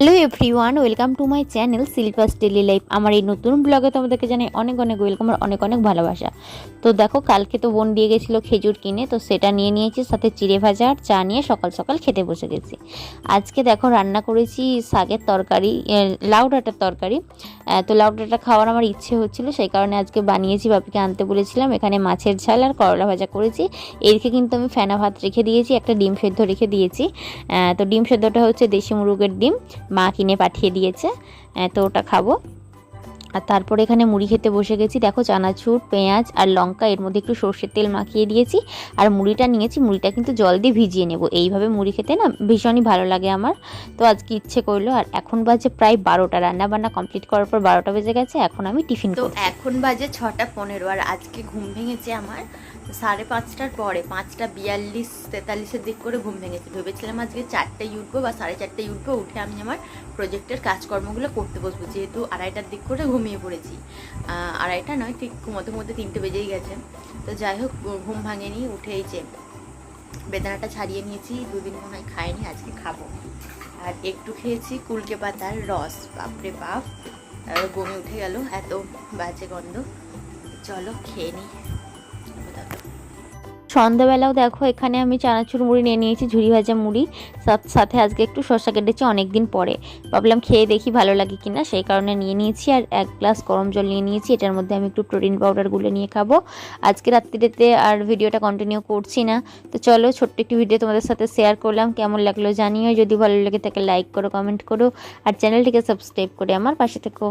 Hello everyone welcome to my channel সিলভাস daily life আমার এই নতুন ব্লগে তোমাদেরকে জানাই অনেক অনেক ওয়েলকাম আর অনেক অনেক ভালোবাসা। তো দেখো, কালকে তো বোন দিয়ে গেছিল খেজুর কিনে, তো সেটা নিয়ে নিয়েছি, সাথে চিড়ে ভাজা আর চা নিয়ে সকাল সকাল খেতে বসে গেছি। আজকে দেখো রান্না করেছি শাকের তরকারি লাউ ডাঁটার তরকারি। তো লাউ ডাঁটা খাওয়ার আমার ইচ্ছে হচ্ছিল, সেই কারণে আজকে বানিয়েছি, বাপিকে আনতে বলেছিলাম, এখানে মাছের ঝাল আর করলা ভাজা করেছি। এদিকে কিন্তু আমি ফেনা ভাত রেখে দিয়েছি, একটা ডিম সেদ্ধ রেখে দিয়েছি। তো ডিম সেদ্ধটা হচ্ছে দেশি মুরগের ডিম। মা কিনে পাঠিয়ে দিয়েছে তো ওটা খাব। আর তারপরে এখানে মুড়ি খেতে বসে গেছি। দেখো চানাচুর পেঁয়াজ আর লঙ্কা এর মধ্যে একটু সর্ষের তেল মাখিয়ে দিয়েছি। আর মুড়িটা নিয়েছি মুড়িটা কিন্তু জল দিয়ে ভিজিয়ে নেব। এইভাবে মুড়ি খেতে না ভীষণই ভালো লাগে আমার। তো আজকে ইচ্ছে করল আর এখন বাজে প্রায় বারোটা। রান্না বান্না কমপ্লিট করার পর বারোটা বেজে গেছে এখন আমি টিফিন তো এখন বাজে ছটা পনেরো আর আজকে ঘুম ভেঙেছে আমার। সাড়ে পাঁচটার পরে পাঁচটা বিয়াল্লিশ তেতাল্লিশের দিক করে ঘুম ভেঙেছে। ভেবেছিলাম আজকে চারটেই উঠবো বা সাড়ে চারটেই উঠবো উঠে আমি আমার প্রজেক্টের কাজকর্মগুলো করতে বসবো। যেহেতু আড়াইটার দিক করে ঘুমিয়ে পড়েছি। আহ, আড়াইটা নয় ঠিক ঘুমোতে ঘুমোতে তিনটে বেজেই গেছে। তো যাই হোক ঘুম ভাঙেনি উঠে যে বেদানাটা ছাড়িয়ে নিয়েছি দুদিন মনে হয় খাইনি আজকে খাব। আর একটু খেয়েছি কুলকে পাতার রস বাপরে বাপ। গমে বমি উঠে গেল এত বাজে গন্ধ। চলো খেয়ে নিই। সন্ধ্যাবেলাও দেখো, এখানে আমি চানাচুর মুড়ি নিয়ে নিয়েছি ঝুড়ি ভাজা মুড়ি। সাথে আজকে একটু শসা কেটেছি অনেক দিন পরে। ভাবলাম খেয়ে দেখি ভালো লাগে কিনা, সেই কারণে নিয়ে নিয়েছি আর এক গ্লাস গরম জল নিয়ে নিয়েছি। এটার মধ্যে আমি একটু প্রোটিন পাউডার গুলে নিয়ে খাব। আজকে রাত্রিতে আর ভিডিওটা কন্টিনিউ করছি না। তো চলো, ছোট্ট একটি ভিডিও তোমাদের সাথে শেয়ার করলাম। কেমন লাগল জানিও। যদি ভালো লাগে তাকে লাইক করো কমেন্ট করো। আর চ্যানেলটিকে সাবস্ক্রাইব করে আমার পাশে থেকো।